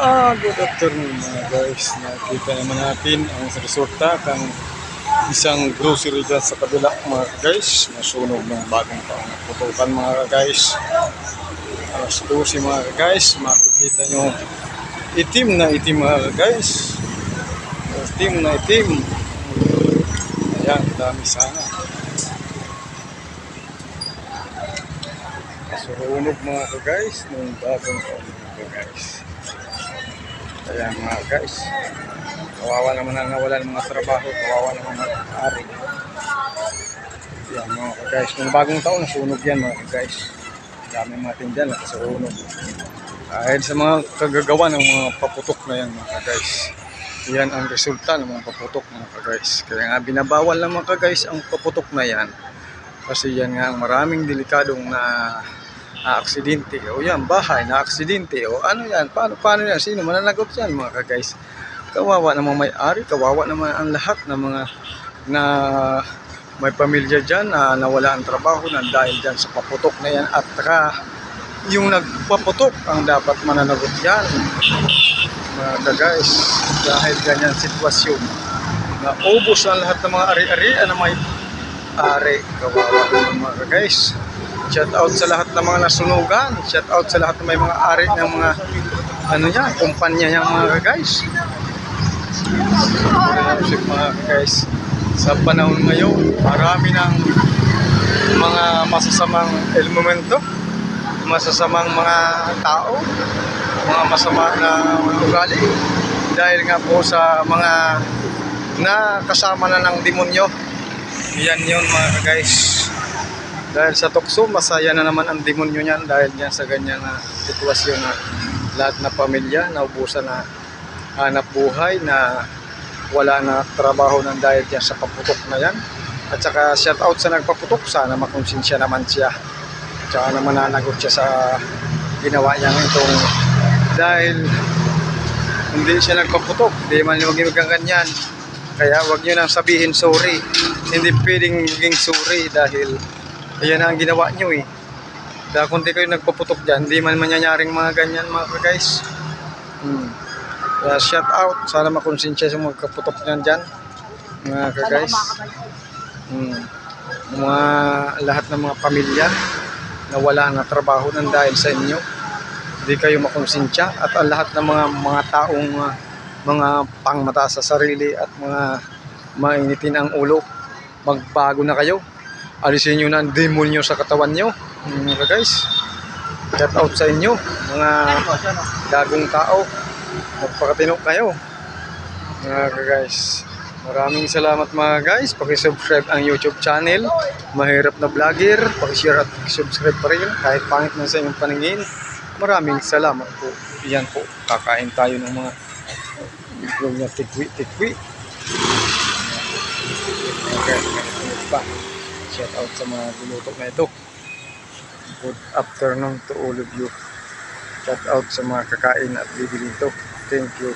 Ah, good afternoon mga guys. Nakita naman natin ang resulta ng isang grocery dyan sa kabila mga guys. Nasunog ng bagong taong putukan mga guys. Alas 12 mga guys. Makikita nyo itim na itim mga guys. Itim na itim. Ayan, dami sana. Nasunog mga guys ng bagong taong mga guys. Kaya mga guys, kawawa naman ang nawala ng mga trabaho, kawawa naman ang ari. Yan mga guys, nung bagong taon, nasunog yan mga guys. Dami mga tindihan na nasunog. Dahil sa mga kagagawa ng mga paputok na yan mga guys. Yan ang resulta ng mga paputok mga guys. Kaya nga binabawal ng mga guys ang paputok na yan. Kasi yan nga ang maraming delikadong na na aksidente o yan bahay na aksidente o ano yan? Paano paano yan? Sino? Mananagot yan mga guys kawawa namang may-ari kawawa naman ang lahat ng mga na may pamilya dyan na nawala ang trabaho na dahil dyan sa paputok na yan. At saka yung nagpaputok ang dapat mananagot yan mga guys dahil ganyan sitwasyon. Na ubos ang lahat ng mga ari-ari na may ari kawawa naman mga guys Shout out sa lahat ng mga nasunugan. Shout out sa lahat ng may mga ari ng mga ano niya, kumpanya niya mga guys. Music mga guys. Sa panahon ngayon, marami ng mga masasamang elemento, masasamang mga tao, mga masama na ugali dahil nga po sa mga nakasama na ng demonyo. Yan yun mga guys. Dahil sa tukso, masaya na naman ang demonyo niyan dahil yan sa ganyan na sitwasyon na lahat na pamilya naubusan na hanap buhay na wala na trabaho ng dahil yan sa paputok na yan. At saka shout out sa nagpaputok, sana makonsensya naman siya. Tsaka naman nanagot siya sa ginawa niya itong dahil hindi siya nagpaputok, hindi man maging ganyan. Kaya wag niyo nang sabihin sorry. Hindi pwedeng maging sorry dahil Ayan na ang ginawa nyo eh. Dahil kung di kayo nagpaputok dyan, di man mangyayaring mga ganyan mga guys. Hmm. Kaya shout out. Sana makonsensya sa mga kaputok nyan dyan. Mga guys. Hmm. Mga lahat ng mga pamilya na wala na trabaho ng dahil sa inyo. Hindi kayo makonsensya. At ang lahat ng mga mga taong uh, mga pangmata sa sarili at mga mainitin ang ulo. Magbago na kayo alisin nyo na ang demonyo sa katawan nyo mga guys shout out sa inyo mga gagong tao. Magpakatino kayo mga guys maraming salamat mga guys. Pakisubscribe ang youtube channel mahirap na vlogger. Pakishare at pakisubscribe pa rin kahit pangit na sa inyong paningin. Maraming salamat po. Yan po kakain tayo ng mga na tikwi tikwi okay, pa shout out sa mga luluto na ito. Good afternoon to all of you. Shout out sa mga kakain at bibili ito thank you